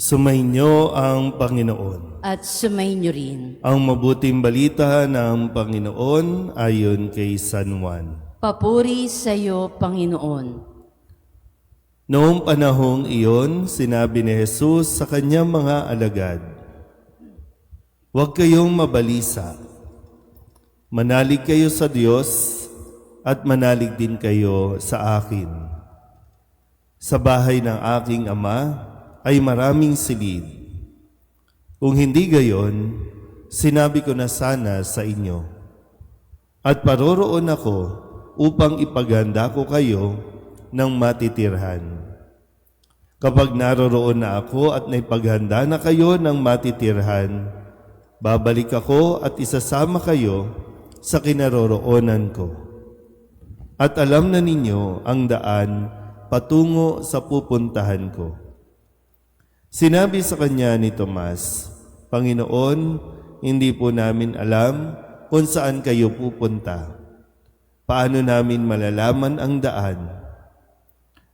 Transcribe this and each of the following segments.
Sumainyo ang Panginoon. at sumainyo rin. Ang mabuting balita ng Panginoon ayon kay San Juan. Papuri sa iyo, Panginoon. Noong panahong iyon, sinabi ni Jesus sa kanyang mga alagad, Huwag kayong mabalisa. Manalig kayo sa Diyos at manalig din kayo sa akin. Sa bahay ng aking ama ay maraming silid. Kung hindi gayon, sinabi ko na sana sa inyo. At paroroon ako upang ipaganda ko kayo ng matitirhan. Kapag naroroon na ako at naipaghanda na kayo ng matitirhan, babalik ako at isasama kayo sa kinaroroonan ko. At alam na ninyo ang daan patungo sa pupuntahan ko. Sinabi sa kanya ni Tomas, Panginoon, hindi po namin alam kung saan kayo pupunta. Paano namin malalaman ang daan?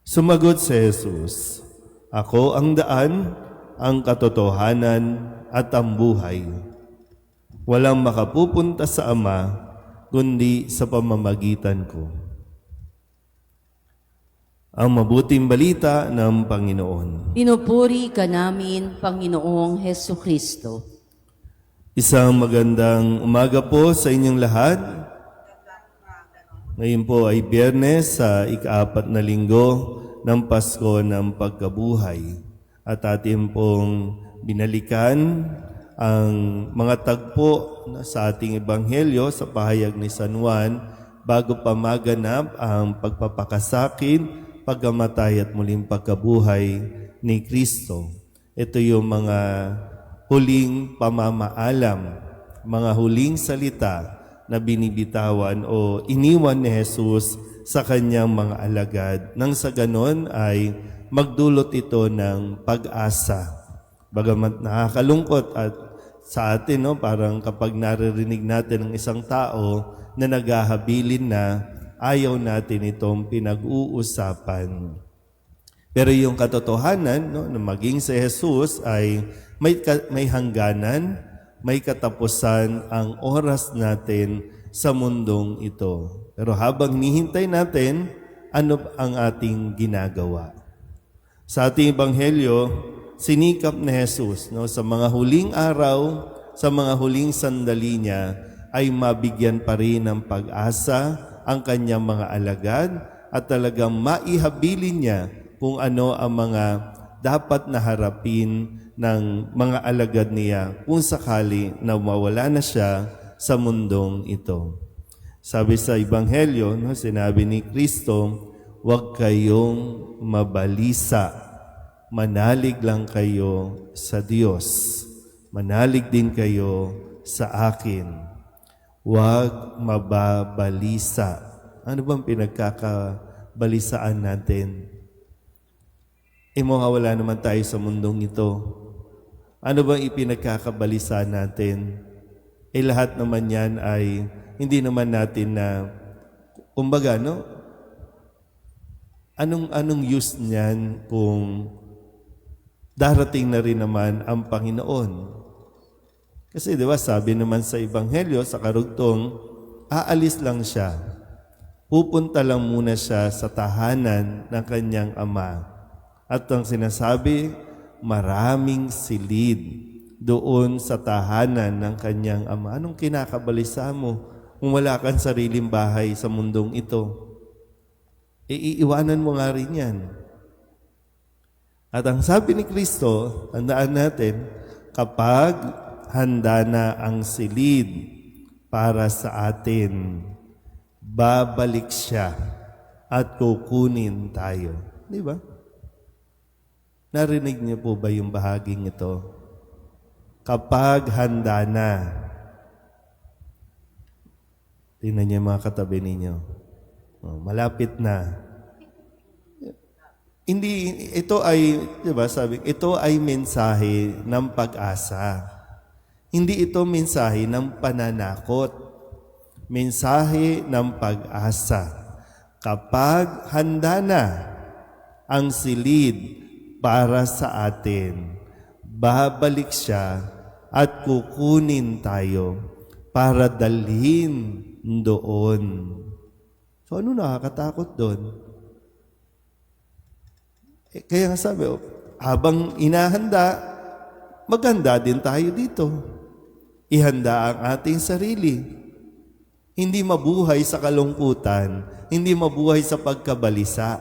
Sumagot si Jesus, Ako ang daan, ang katotohanan at ang buhay. Walang makapupunta sa Ama kundi sa pamamagitan ko. Ang mabuting balita ng Panginoon. Pinupuri ka namin, Panginoong Heso Kristo. Isang magandang umaga po sa inyong lahat. Ngayon po ay biyernes sa ikaapat na linggo ng Pasko ng Pagkabuhay. At atin pong binalikan ang mga tagpo na sa ating ebanghelyo sa pahayag ni San Juan bago pa maganap ang pagpapakasakin, pagkamatay at muling pagkabuhay ni Kristo. Ito yung mga huling pamamaalam, mga huling salita na binibitawan o iniwan ni Jesus sa kanyang mga alagad. Nang sa ganon ay magdulot ito ng pag-asa. Bagamat nakakalungkot at sa atin, no, parang kapag naririnig natin ng isang tao na naghahabilin na, ayaw natin itong pinag-uusapan. Pero yung katotohanan no, na maging si Jesus ay may, may hangganan, may katapusan ang oras natin sa mundong ito. Pero habang nihintay natin, ano ang ating ginagawa? Sa ating ebanghelyo, sinikap ni Jesus no, sa mga huling araw, sa mga huling sandali niya, ay mabigyan pa rin ng pag-asa ang kanyang mga alagad at talagang maihabilin niya kung ano ang mga dapat na harapin ng mga alagad niya kung sakali na mawala na siya sa mundong ito. Sabi sa Ebanghelyo, no, sinabi ni Kristo, huwag kayong mabalisa. Manalig lang kayo sa Diyos. Manalig din kayo sa akin. Huwag mababalisa. Ano bang pinagkakabalisaan natin? E wala naman tayo sa mundong ito. Ano bang ipinagkakabalisa natin? Eh lahat naman yan ay hindi naman natin na, kumbaga, no? Anong, anong use niyan kung darating na rin naman ang Panginoon? Kasi di ba sabi naman sa Ebanghelyo, sa karugtong, aalis lang siya. Pupunta lang muna siya sa tahanan ng kanyang ama. At ang sinasabi, maraming silid doon sa tahanan ng kanyang ama. Anong kinakabalisa mo kung wala kang sariling bahay sa mundong ito? Iiiwanan mo nga rin yan. At ang sabi ni Kristo, tandaan natin, kapag handa na ang silid para sa atin, babalik siya at kukunin tayo. Di ba? Narinig niyo po ba yung bahaging ito? Kapag handa na, tingnan niyo mga katabi ninyo. Oh, malapit na. Hindi, ito ay, di ba sabi, ito ay mensahe ng pag-asa. Hindi ito mensahe ng pananakot. Mensahe ng pag-asa. Kapag handa na ang silid para sa atin, babalik siya at kukunin tayo para dalhin doon. So ano nakakatakot doon? Eh, kaya nga sabi, oh, habang inahanda, maghanda din tayo dito. Ihanda ang ating sarili. Hindi mabuhay sa kalungkutan, hindi mabuhay sa pagkabalisa.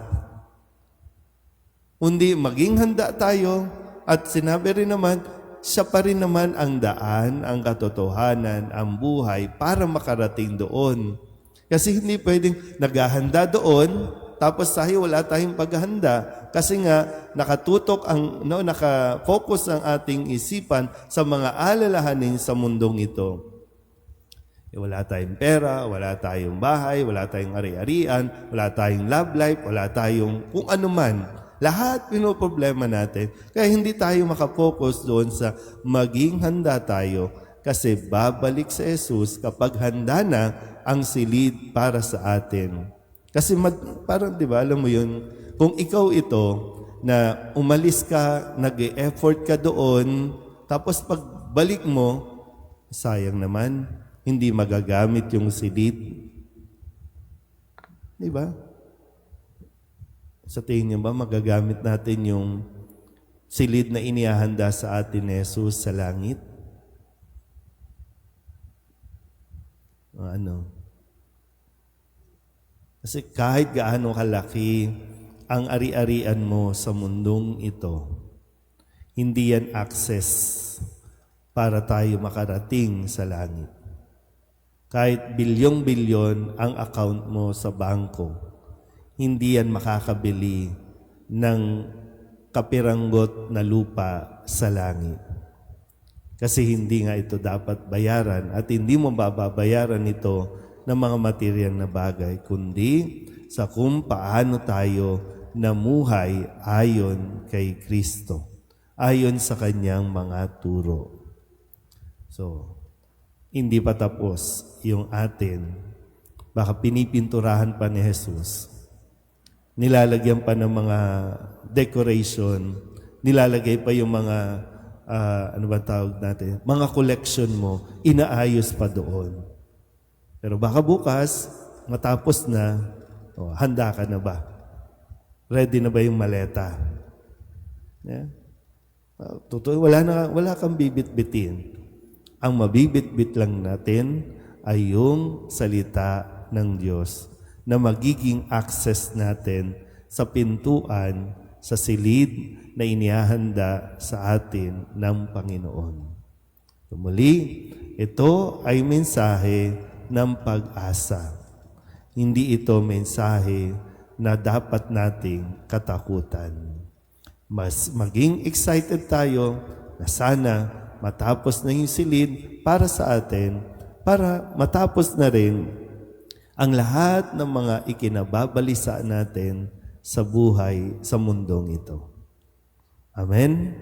Kundi maging handa tayo at sinabi rin naman, siya pa rin naman ang daan, ang katotohanan, ang buhay para makarating doon. Kasi hindi pwedeng naghahanda doon, tapos tayo wala tayong paghahanda. Kasi nga, nakatutok ang, no, nakafocus ang ating isipan sa mga alalahanin sa mundong ito. Eh, wala tayong pera, wala tayong bahay, wala tayong ari-arian, wala tayong love life, wala tayong kung ano man. Lahat pinoproblema natin. Kaya hindi tayo makafocus doon sa maging handa tayo kasi babalik sa Jesus kapag handa na ang silid para sa atin. Kasi mag, parang, di ba, alam mo yun, kung ikaw ito, na umalis ka, nag-effort ka doon, tapos pagbalik mo, sayang naman, hindi magagamit yung silid. Di ba? Sa tingin niyo ba magagamit natin yung silid na inihahanda sa atin ni Jesus sa langit? Ano? Kasi kahit gaano kalaki ang ari-arian mo sa mundong ito, hindi yan access para tayo makarating sa langit. Kahit bilyong-bilyon ang account mo sa bangko, hindi yan makakabili ng kapiranggot na lupa sa langit. Kasi hindi nga ito dapat bayaran at hindi mo bababayaran ito ng mga material na bagay, kundi sa kung paano tayo namuhay ayon kay Kristo, ayon sa kanyang mga turo. So, hindi pa tapos yung atin. Baka pinipinturahan pa ni Jesus. Nilalagyan pa ng mga decoration. Nilalagay pa yung mga, ah, ano ba tawag natin? Mga collection mo, inaayos pa doon. Pero baka bukas, matapos na, oh, handa ka na ba? Ready na ba yung maleta? Yeah. Uh, totoo, wala, na, wala kang bibit-bitin. Ang mabibit-bit lang natin ay yung salita ng Diyos na magiging access natin sa pintuan, sa silid na inihahanda sa atin ng Panginoon. Tumuli, ito ay mensahe ng pag-asa. Hindi ito mensahe na dapat nating katakutan. Mas maging excited tayo na sana matapos na yung silid para sa atin, para matapos na rin ang lahat ng mga ikinababalisa natin sa buhay sa mundong ito. Amen?